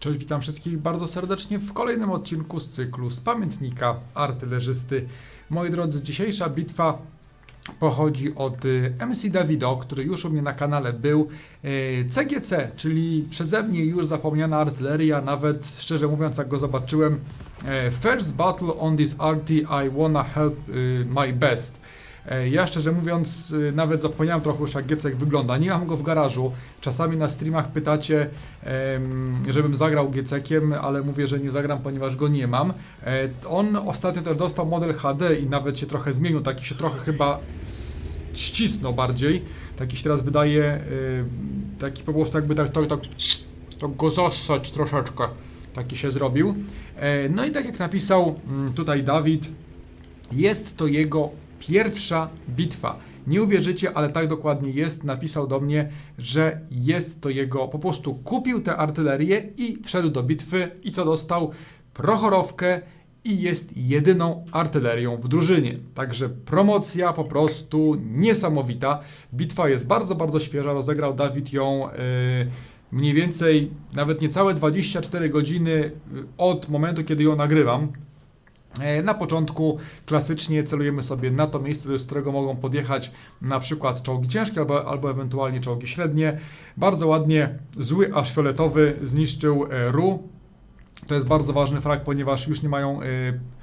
Cześć, witam wszystkich bardzo serdecznie w kolejnym odcinku z cyklu z pamiętnika artylerzysty. Moi drodzy, dzisiejsza bitwa pochodzi od y, MC Davido, który już u mnie na kanale był. Y, CGC, czyli przeze mnie już zapomniana artyleria, nawet szczerze mówiąc, jak go zobaczyłem, e, First Battle on this RT, I wanna help y, my best. E, Ja szczerze mówiąc, y, nawet zapomniałem trochę już jak Giecek wygląda. Nie mam go w garażu. Czasami na streamach pytacie, żebym zagrał Giecekiem, ale mówię, że nie zagram, ponieważ go nie mam. E, On ostatnio też dostał model HD i nawet się trochę zmienił. Taki się trochę chyba ścisnął bardziej. Taki się teraz wydaje, y, taki po prostu jakby tak, tak, tak, tak go zassać troszeczkę. Taki się zrobił. E, No i tak jak napisał mm, tutaj Dawid, jest to jego pierwsza bitwa. Nie uwierzycie, ale tak dokładnie jest. Napisał do mnie, że jest to jego. Po prostu kupił tę artylerię i wszedł do bitwy. I co dostał? Prochorowkę i jest jedyną artylerią w drużynie. Także promocja po prostu niesamowita. Bitwa jest bardzo, bardzo świeża. Rozegrał Dawid ją. Yy, Mniej więcej nawet niecałe 24 godziny y, od momentu, kiedy ją nagrywam. E, Na początku klasycznie celujemy sobie na to miejsce, z którego mogą podjechać na przykład czołgi ciężkie albo, albo ewentualnie czołgi średnie. Bardzo ładnie zły aż fioletowy zniszczył e, Ru. To jest bardzo ważny frag, ponieważ już nie mają e,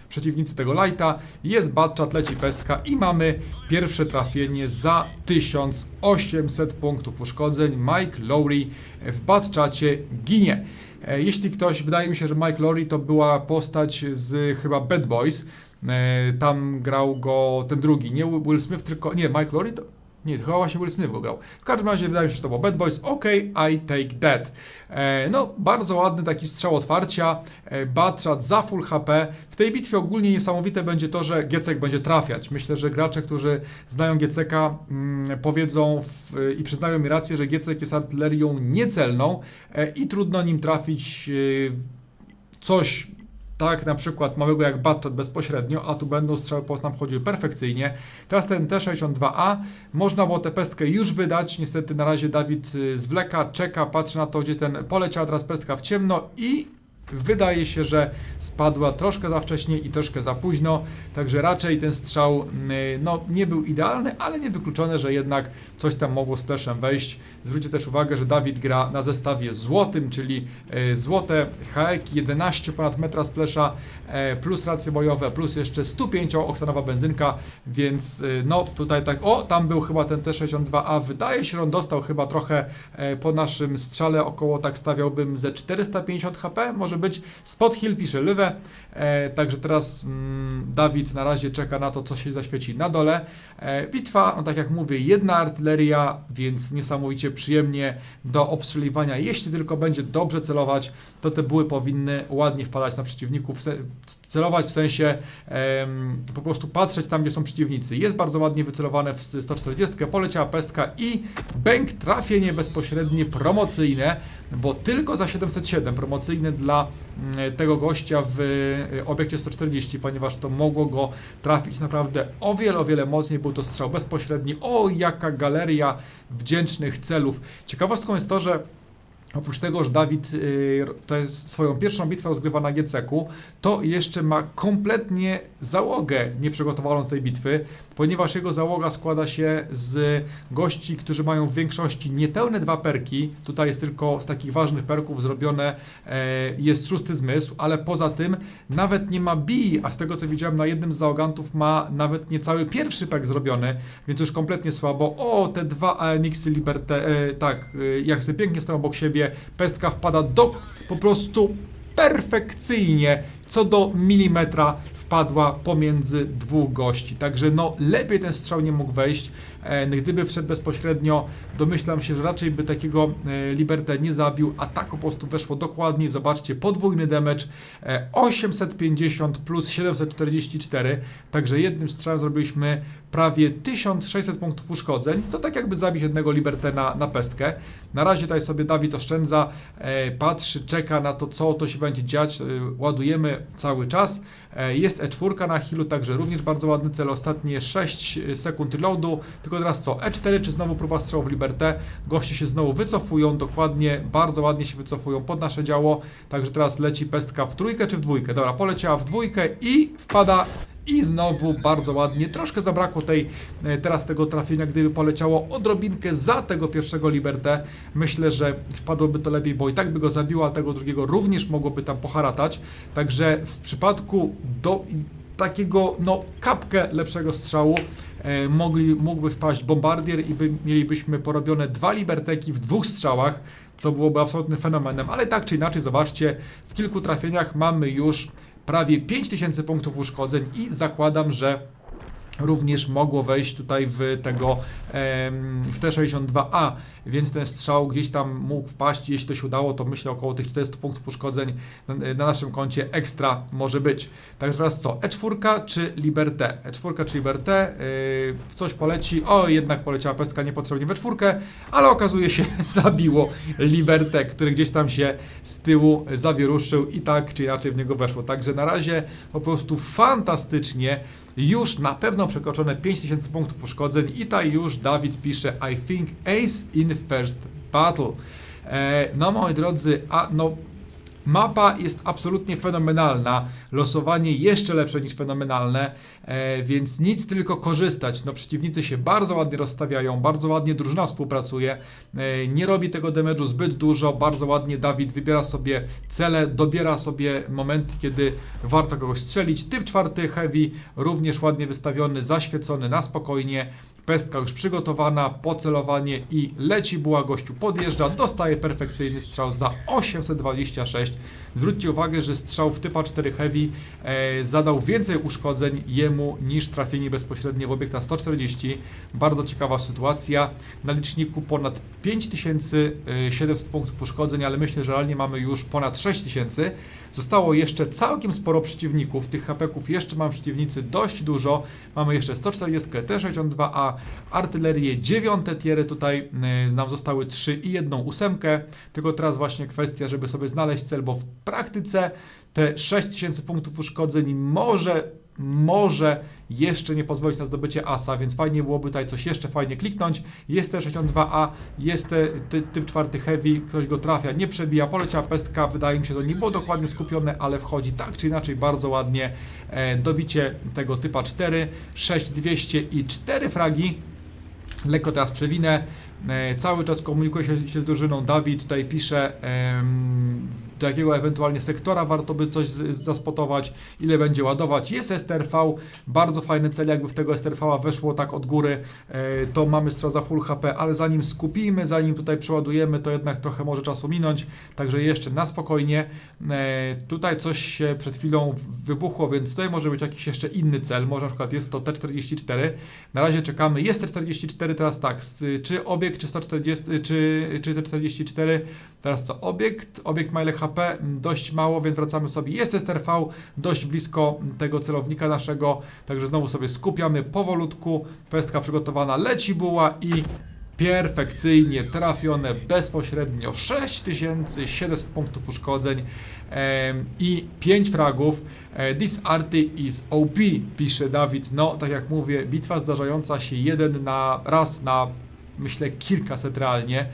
przeciwnicy tego lighta. Jest batchat, leci pestka i mamy pierwsze trafienie za 1800 punktów uszkodzeń. Mike Lowry w batchacie ginie. E, Jeśli ktoś, wydaje mi się, że Mike Lowry to była postać z chyba Bad Boys. E, Tam grał go ten drugi, nie Will Smith, tylko. Nie, Mike Lowry to. Nie, chyba właśnie Will Smith go grał. W każdym razie wydaje mi się, że to był Bad Boys. OK, I take that. E, no, bardzo ładny taki strzał otwarcia. E, Batchat za full HP. W tej bitwie ogólnie niesamowite będzie to, że Giecek będzie trafiać. Myślę, że gracze, którzy znają Gieceka, mm, powiedzą w, i przyznają mi rację, że Giecek jest artylerią niecelną e, i trudno nim trafić e, coś tak na przykład małego jak Batchat bezpośrednio, a tu będą strzały po nam wchodziły perfekcyjnie. Teraz ten T62A, można było tę pestkę już wydać, niestety na razie Dawid y, zwleka, czeka, patrzy na to, gdzie ten poleciała teraz pestka w ciemno i wydaje się, że spadła troszkę za wcześnie i troszkę za późno, także raczej ten strzał no, nie był idealny, ale nie wykluczone, że jednak coś tam mogło z pleszem wejść. Zwróćcie też uwagę, że Dawid gra na zestawie złotym, czyli y, złote HEK 11 ponad metra z plesza, e, plus racje bojowe, plus jeszcze 105-oktanowa benzynka, więc no tutaj tak, o tam był chyba ten T62A, wydaje się, że on dostał chyba trochę e, po naszym strzale, około tak stawiałbym ze 450 HP, może być. Spot Hill pisze Lywę, e, także teraz mm, Dawid na razie czeka na to, co się zaświeci na dole. E, bitwa, no tak jak mówię, jedna artyleria, więc niesamowicie przyjemnie do obstrzeliwania. Jeśli tylko będzie dobrze celować, to te buły powinny ładnie wpadać na przeciwników, celować w sensie em, po prostu patrzeć tam, gdzie są przeciwnicy. Jest bardzo ładnie wycelowane w 140, poleciała pestka i bęk trafienie bezpośrednie promocyjne, bo tylko za 707 promocyjne dla mm, tego gościa w y, obiekcie 140, ponieważ to mogło go trafić naprawdę o wiele, o wiele mocniej. Był to strzał bezpośredni. O, jaka galeria wdzięcznych celów. Ciekawostką jest to, że Oprócz tego, że Dawid y, to jest swoją pierwszą bitwę rozgrywa na GCK-u, to jeszcze ma kompletnie załogę nieprzygotowaną do tej bitwy, ponieważ jego załoga składa się z gości, którzy mają w większości niepełne dwa perki. Tutaj jest tylko z takich ważnych perków zrobione e, jest szósty zmysł, ale poza tym nawet nie ma bi, a z tego co widziałem na jednym z załogantów ma nawet niecały pierwszy perk zrobiony, więc już kompletnie słabo. O, te dwa AMX-y Liberté, e, tak, e, jak sobie pięknie stoją obok siebie, pestka wpada do po prostu perfekcyjnie, co do milimetra wpadła pomiędzy dwóch gości. Także no lepiej ten strzał nie mógł wejść. E, gdyby wszedł bezpośrednio, domyślam się, że raczej by takiego e, Liberté nie zabił, a tak po prostu weszło dokładnie. Zobaczcie, podwójny damage e, 850 plus 744, także jednym strzałem zrobiliśmy prawie 1600 punktów uszkodzeń. To tak jakby zabić jednego Liberté na, pestkę. Na razie tutaj sobie Dawid oszczędza, e, patrzy, czeka na to, co to się będzie dziać. E, ładujemy cały czas. E, jest Jest E4 na healu, także również bardzo ładny cel. Ostatnie 6 sekund reloadu. Tylko teraz co? E4 czy znowu próba strzału w Liberté? Goście się znowu wycofują, dokładnie, bardzo ładnie się wycofują pod nasze działo. Także teraz leci pestka w trójkę czy w dwójkę? Dobra, poleciała w dwójkę i wpada i znowu bardzo ładnie. Troszkę zabrakło tej, e, teraz tego trafienia, gdyby poleciało odrobinkę za tego pierwszego Liberté. Myślę, że wpadłoby to lepiej, bo i tak by go zabiło, a tego drugiego również mogłoby tam poharatać. Także w przypadku do takiego, no, kapkę lepszego strzału e, mogli, mógłby wpaść bombardier i by, mielibyśmy porobione dwa Liberteki w dwóch strzałach, co byłoby absolutnym fenomenem. Ale tak czy inaczej, zobaczcie, w kilku trafieniach mamy już prawie 5000 punktów uszkodzeń i zakładam, że również mogło wejść tutaj w tego w T62A, więc ten strzał gdzieś tam mógł wpaść, jeśli to się udało, to myślę około tych 400 punktów uszkodzeń na, na naszym koncie ekstra może być. Także teraz co, E4 czy Liberté? E4 czy Liberté, yy, w coś poleci, o jednak poleciała pestka niepotrzebnie w E4, ale okazuje się zabiło Liberté, który gdzieś tam się z tyłu zawieruszył i tak czy inaczej w niego weszło. Także na razie po prostu fantastycznie już na pewno przekroczone 5000 punktów uszkodzeń i tutaj już Dawid pisze I think ace in first battle. E, no moi drodzy, a no Mapa jest absolutnie fenomenalna, losowanie jeszcze lepsze niż fenomenalne, e, więc nic tylko korzystać. No przeciwnicy się bardzo ładnie rozstawiają, bardzo ładnie drużyna współpracuje, e, nie robi tego damage'u zbyt dużo, bardzo ładnie Dawid wybiera sobie cele, dobiera sobie momenty, kiedy warto kogoś strzelić. Typ czwarty heavy, również ładnie wystawiony, zaświecony na spokojnie. Pestka już przygotowana, pocelowanie i leci buła gościu, podjeżdża, dostaje perfekcyjny strzał za 826. Zwróćcie uwagę, że strzał w typa 4 heavy e, zadał więcej uszkodzeń jemu niż trafienie bezpośrednie w obiekta 140. Bardzo ciekawa sytuacja. Na liczniku ponad 5700 punktów uszkodzeń, ale myślę, że realnie mamy już ponad 6000. Zostało jeszcze całkiem sporo przeciwników. Tych hapeków jeszcze mam przeciwnicy dość dużo. Mamy jeszcze 140, T62A, artylerię 9 tiery. Tutaj y, nam zostały 3 i jedną ósemkę. Tylko teraz właśnie kwestia, żeby sobie znaleźć cel, bo w praktyce te 6000 punktów uszkodzeń może może jeszcze nie pozwolić na zdobycie asa, więc fajnie byłoby tutaj coś jeszcze fajnie kliknąć. Jest też 62A, jest te, ty, typ czwarty heavy, ktoś go trafia, nie przebija, poleciała pestka, wydaje mi się, to nie było dokładnie skupione, ale wchodzi tak czy inaczej bardzo ładnie. E, dobicie tego typa 4, 6200 i 4 fragi. Lekko teraz przewinę. E, cały czas komunikuję się, się z drużyną. Dawid tutaj pisze, em, do jakiego ewentualnie sektora warto by coś zaspotować, ile będzie ładować. Jest STRV, bardzo fajny cel, jakby w tego STRV weszło tak od góry, e, to mamy strzał za full HP, ale zanim skupimy, zanim tutaj przeładujemy, to jednak trochę może czasu minąć, także jeszcze na spokojnie. E, tutaj coś się przed chwilą wybuchło, więc tutaj może być jakiś jeszcze inny cel, może na przykład jest to T44. Na razie czekamy, jest T44, teraz tak, czy obiekt, czy 140, czy, czy T44, teraz co, obiekt, obiekt ma ile HP, dość mało, więc wracamy sobie, jest STRV, dość blisko tego celownika naszego, także znowu sobie skupiamy powolutku, pestka przygotowana, leci buła i perfekcyjnie trafione bezpośrednio 6700 punktów uszkodzeń i 5 fragów. E, This arty is OP, pisze Dawid. No, tak jak mówię, bitwa zdarzająca się jeden na raz na myślę kilkaset realnie.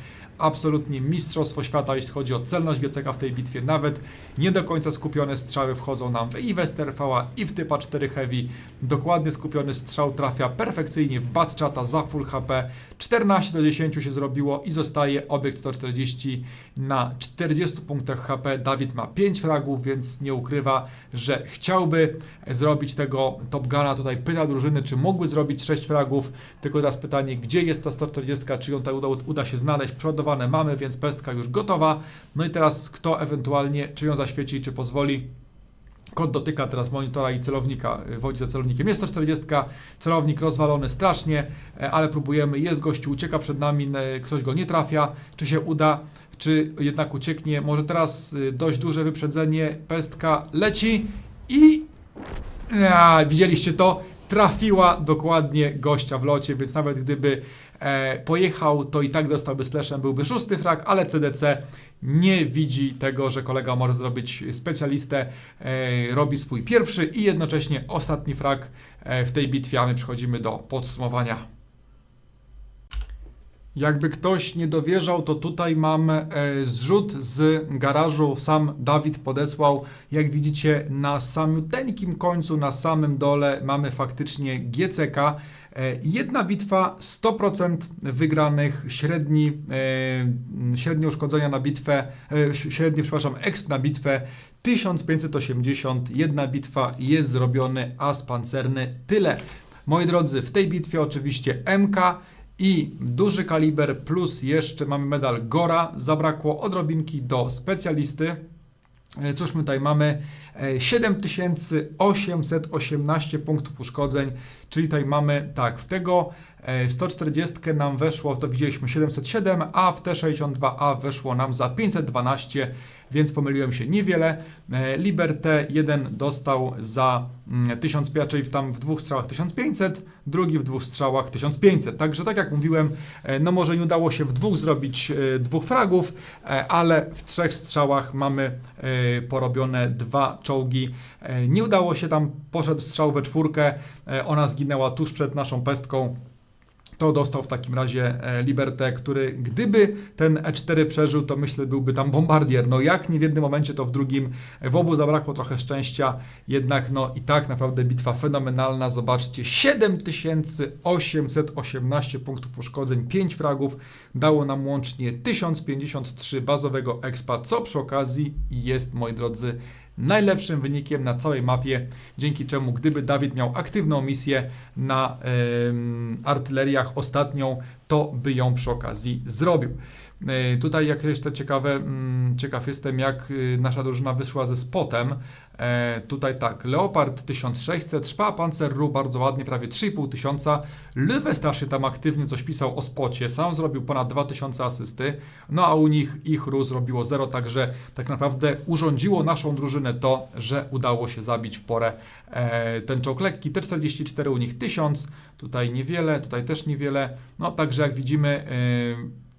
Absolutnie mistrzostwo świata, jeśli chodzi o celność GCK w tej bitwie. Nawet nie do końca skupione strzały wchodzą nam w i w STRV-a i w typa 4 Heavy. Dokładnie skupiony strzał trafia perfekcyjnie w Batchata za full HP. 14 do 10 się zrobiło i zostaje obiekt 140 na 40 punktach HP. Dawid ma 5 fragów, więc nie ukrywa, że chciałby zrobić tego Top Guna. Tutaj pyta drużyny, czy mógłby zrobić 6 fragów. Tylko teraz pytanie, gdzie jest ta 140, czy ją uda, uda się znaleźć. Mamy, więc pestka już gotowa. No i teraz kto ewentualnie, czy ją zaświeci, czy pozwoli. Kod dotyka teraz monitora i celownika, y, wodzi za celownikiem. Jest to 40, celownik rozwalony strasznie, e, ale próbujemy. Jest gościu, ucieka przed nami, e, ktoś go nie trafia. Czy się uda, czy jednak ucieknie? Może teraz y, dość duże wyprzedzenie, pestka leci i. A, widzieliście to? trafiła dokładnie gościa w locie, więc nawet gdyby pojechał, to i tak dostałby splashem, byłby szósty frag, ale CDC nie widzi tego, że kolega może zrobić specjalistę, e, robi swój pierwszy i jednocześnie ostatni frag e, w tej bitwie, a my przechodzimy do podsumowania. Jakby ktoś nie dowierzał, to tutaj mam e, zrzut z garażu. Sam Dawid podesłał. Jak widzicie, na samiuteńkim końcu, na samym dole mamy faktycznie GCK. E, jedna bitwa, 100% wygranych, średni, e, średnie uszkodzenia na bitwę, e, przepraszam, exp na bitwę 1580. Jedna bitwa jest zrobiony, as pancerny. Tyle. Moi drodzy, w tej bitwie oczywiście MK i duży kaliber plus jeszcze mamy medal Gora. Zabrakło odrobinki do specjalisty. E, Cóż my tutaj mamy? E, 7818 punktów uszkodzeń, czyli tutaj mamy tak, w tego e, 140 nam weszło, to widzieliśmy 707, a w T62A weszło nam za 512, więc pomyliłem się niewiele. E, Liberté 1 dostał za mm, 1000, czyli tam w dwóch strzałach 1500, drugi w dwóch strzałach 1500. Także tak jak mówiłem, e, no może nie udało się w dwóch zrobić e, dwóch fragów, e, ale w trzech strzałach mamy e, porobione dwa czołgi. E, Nie udało się tam, poszedł strzał we czwórkę, e, ona zginęła tuż przed naszą pestką. To dostał w takim razie e, Liberté, który gdyby ten E4 przeżył, to myślę byłby tam bombardier. No jak nie w jednym momencie, to w drugim. W obu zabrakło trochę szczęścia, jednak no i tak naprawdę bitwa fenomenalna. Zobaczcie, 7818 punktów uszkodzeń, 5 fragów, dało nam łącznie 1053 bazowego expa, co przy okazji jest, moi drodzy, najlepszym wynikiem na całej mapie, dzięki czemu gdyby Dawid miał aktywną misję na em, artyleriach ostatnią, to by ją przy okazji zrobił. E, Tutaj jak jeszcze ciekawe, mm, ciekaw jestem jak y, nasza drużyna wyszła ze spotem. E, Tutaj tak, Leopard 1600, Szpa Panzer bardzo ładnie, prawie 3,5 tysiąca. Lywestar się tam aktywnie coś pisał o spocie, sam zrobił ponad 2000 asysty, no a u nich ich Ru zrobiło 0, także tak naprawdę urządziło naszą drużynę to, że udało się zabić w porę e, ten czołg lekki. T44 u nich 1000, tutaj niewiele, tutaj też niewiele, no także jak widzimy e,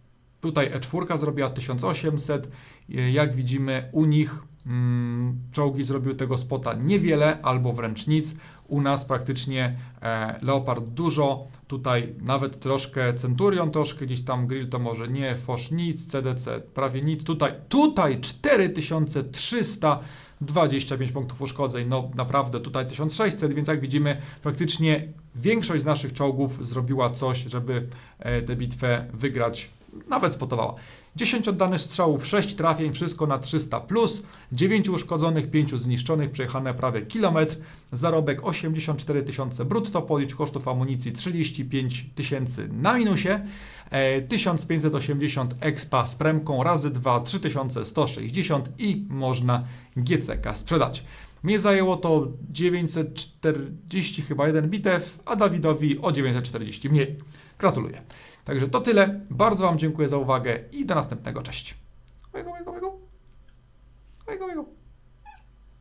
Tutaj E4 zrobiła 1800. E, Jak widzimy, u nich mm, czołgi zrobiły tego spota niewiele albo wręcz nic. U nas praktycznie e, Leopard dużo. Tutaj nawet troszkę Centurion, troszkę gdzieś tam Grill to może nie, Foch nic, CDC prawie nic. Tutaj, tutaj 4325 punktów uszkodzeń. No naprawdę tutaj 1600, więc jak widzimy, praktycznie większość z naszych czołgów zrobiła coś, żeby e, tę bitwę wygrać nawet spotowała. 10 oddanych strzałów, 6 trafień, wszystko na 300 plus, 9 uszkodzonych, 5 zniszczonych, przejechane prawie kilometr, zarobek 84 tysiące brutto, policz kosztów amunicji 35 tysięcy na minusie, e, 1580 expa z premką razy 2 3160 i można GCK sprzedać. Mnie zajęło to 940 chyba jeden bitew, a Dawidowi o 940 mniej. Gratuluję. Także to tyle. Bardzo Wam dziękuję za uwagę i do następnego. Cześć. Ojego, ojego, ojego. Ojego, ojego.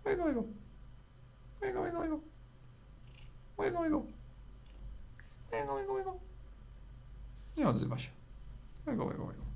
Ojego, ojego. Ojego, ojego, ojego. Ojego, ojego. Ojego, ojego, ojego. Nie odzywa się. Ojego, ojego, ojego.